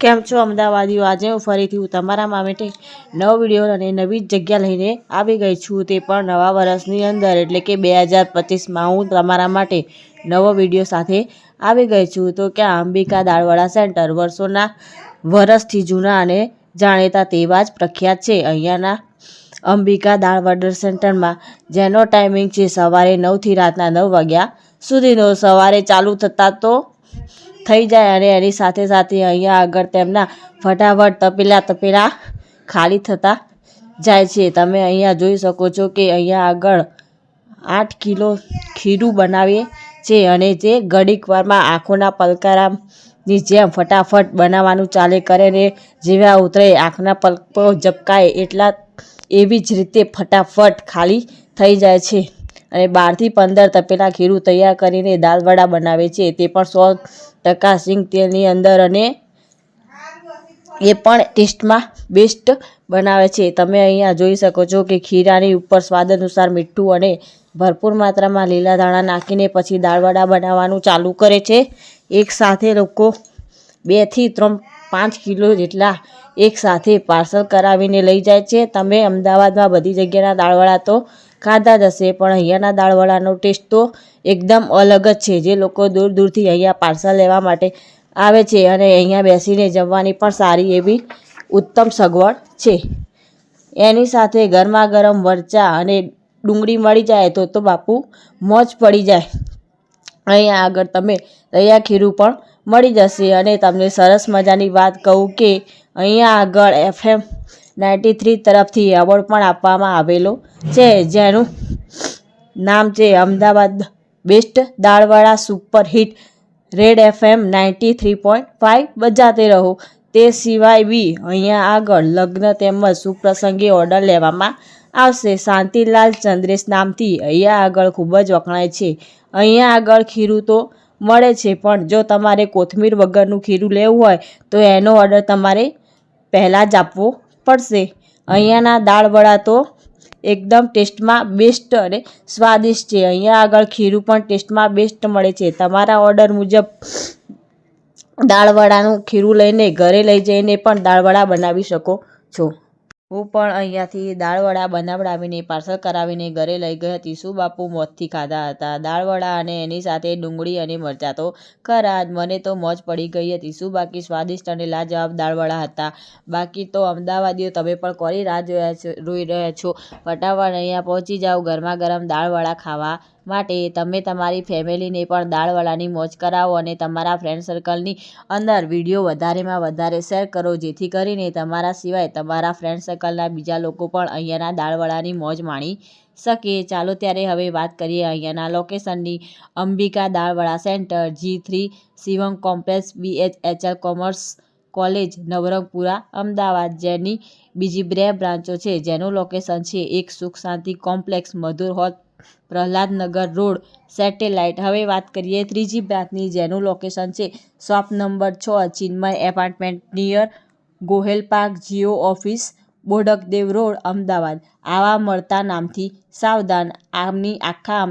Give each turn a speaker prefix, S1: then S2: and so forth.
S1: કેમ છો અમદાવાદીઓ? આજે હું ફરીથી હું તમારા માટે નવો વીડિયો અને નવી જગ્યા લઈને આવી ગઈ છું. તે પણ નવા વર્ષની અંદર. એટલે કે બે હજાર પચીસમાં હું તમારા માટે નવો વીડિયો સાથે આવી ગઈ છું. તો કે અંબિકા દાળવાળા સેન્ટર વર્ષોના વરસથી જૂના અને જાણીતા તેવા જ પ્રખ્યાત છે. અહીંયાના અંબિકા દાળવડા સેન્ટરમાં જેનો ટાઈમિંગ છે સવારે નવથી રાતના નવ વાગ્યા સુધીનો. સવારે ચાલુ થતાં તો થઈ જાય અને એની સાથે સાથે અહીંયા આગળ તેમના ફટાફટ તપેલા તપેલા ખાલી થતા જાય છે. તમે અહીંયા જોઈ શકો છો કે અહીંયા આગળ આઠ કિલો ખીરું બનાવીએ છે અને જે ઘડીક વારમાં આંખોના પલકારાની જેમ ફટાફટ બનાવવાનું ચાલે કરે ને જેવા ઉતરે આંખના પલકો ઝપકાય એટલા એવી જ રીતે ફટાફટ ખાલી થઈ જાય છે. અને બારથી પંદર તપેલા ખીરું તૈયાર કરીને દાળવડા બનાવે છે. તે પણ સો ટકા સિંગ તેલની અંદર અને એ પણ ટેસ્ટમાં બેસ્ટ બનાવે છે. તમે અહીંયા જોઈ શકો છો કે ખીરાની ઉપર સ્વાદ અનુસાર મીઠું અને ભરપૂર માત્રામાં લીલા ધાણા નાખીને પછી દાળવડા બનાવવાનું ચાલુ કરે છે. એક સાથે લોકો બેથી ત્રણ પાંચ કિલો જેટલા એક સાથે પાર્સલ કરાવીને લઈ જાય છે. તમે અમદાવાદમાં બધી જગ્યાના દાળવડા તો ખાધા જ હશે. પણ અહીંયાના દાળવડાનો ટેસ્ટ તો એકદમ અલગ જ છે. જે લોકો દૂર દૂરથી અહીંયા પાર્સલ લેવા માટે આવે છે અને અહીંયા બેસીને જમવાની પણ સારી એવી ઉત્તમ સગવડ છે. એની સાથે ગરમા ગરમ મરચાં અને ડુંગળી મળી જાય તો તો બાપુ મોજ પડી જાય. અહીંયા આગળ તમે તૈયાર ખીરું પણ મળી જશે. અને તમને સરસ મજાની વાત કહું કે અહીંયા આગળ એફએમ નાઇન્ટી થ્રી તરફથી એવોર્ડ પણ આપવામાં આવેલો છે, જેનું નામ છે Ahmedabad best દાળવાળા superhit red FM ninety three point five. બજાતે રહો. તે સિવાય બી અહીંયા આગળ લગ્ન તેમજ સુપ્રસંગે ઓર્ડર લેવામાં આવશે. શાંતિલાલ ચંદ્રેશ નામથી અહીંયા આગળ ખૂબ જ વખણાય છે. અહીંયા આગળ ખીરું તો મળે છે, પણ જો તમારે કોથમીર વગરનું ખીરું લેવું હોય, તો એનો ઓર્ડર તમારે પહેલાં જ આપવો પડશે. અહીંયાના દાળવડા તો એકદમ ટેસ્ટમાં બેસ્ટ અને સ્વાદિષ્ટ છે. અહીંયા આગળ ખીરું પણ ટેસ્ટમાં બેસ્ટ મળે છે. તમારા ઓર્ડર મુજબ દાળવડાનું ખીરું લઈને ઘરે લઈ જઈને પણ દાળવડા બનાવી શકો છો. હું પણ અહીંયાથી દાળવડા બનાવડાવીને, પાર્સલ કરાવીને ઘરે લઈ ગઈ હતી. શું બાપુ મોતથી ખાધા હતા. દાળવડા અને એની સાથે ડુંગળી અને મરચાં તો ખરા મને તો મોજ પડી ગઈ હતી. શું બાકી સ્વાદિષ્ટ અને લાજવાબ દાળવડા હતા. બાકી તો અમદાવાદીઓ તમે પણ કરી રાહ જોયા છો, રોઈ રહ્યા છો? ફટાફટ અહીંયા પહોંચી જાઓ. ગરમા ગરમ દાળવડા ખાવા માટે તમે તમારી ફેમિલીને પણ દાળવડાની મોજ કરાવો અને તમારા ફ્રેન્ડ સર્કલની અંદર વીડિયો વધારેમાં વધારે શેર કરો, જેથી કરીને તમારા સિવાય તમારા ફ્રેન્ડ સર્કલના બીજા લોકો પણ અહીંયાના દાળવડાની મોજ માણી શકે. ચાલો ત્યારે હવે વાત કરીએ અહીંયાના લોકેશનની Ambika Dalvada centre G three Shivam complex BHHL commerce college Navrangpura, Ahmedabad. જેની બીજી બે બ્રાન્ચો છે, જેનું લોકેશન છે, એક Sukh Shanti complex Madhur hall Prahladnagar road Satellite. હવે વાત કરીએ ત્રીજી બ્રાન્ચની જેનું લોકેશન છે શોપ નંબર છ, Chinmay apartment near Gohel park, Jio office, Bodakdev road, Ahmedabad. આવા મળતા નામથી સાવધાન. આમની આખા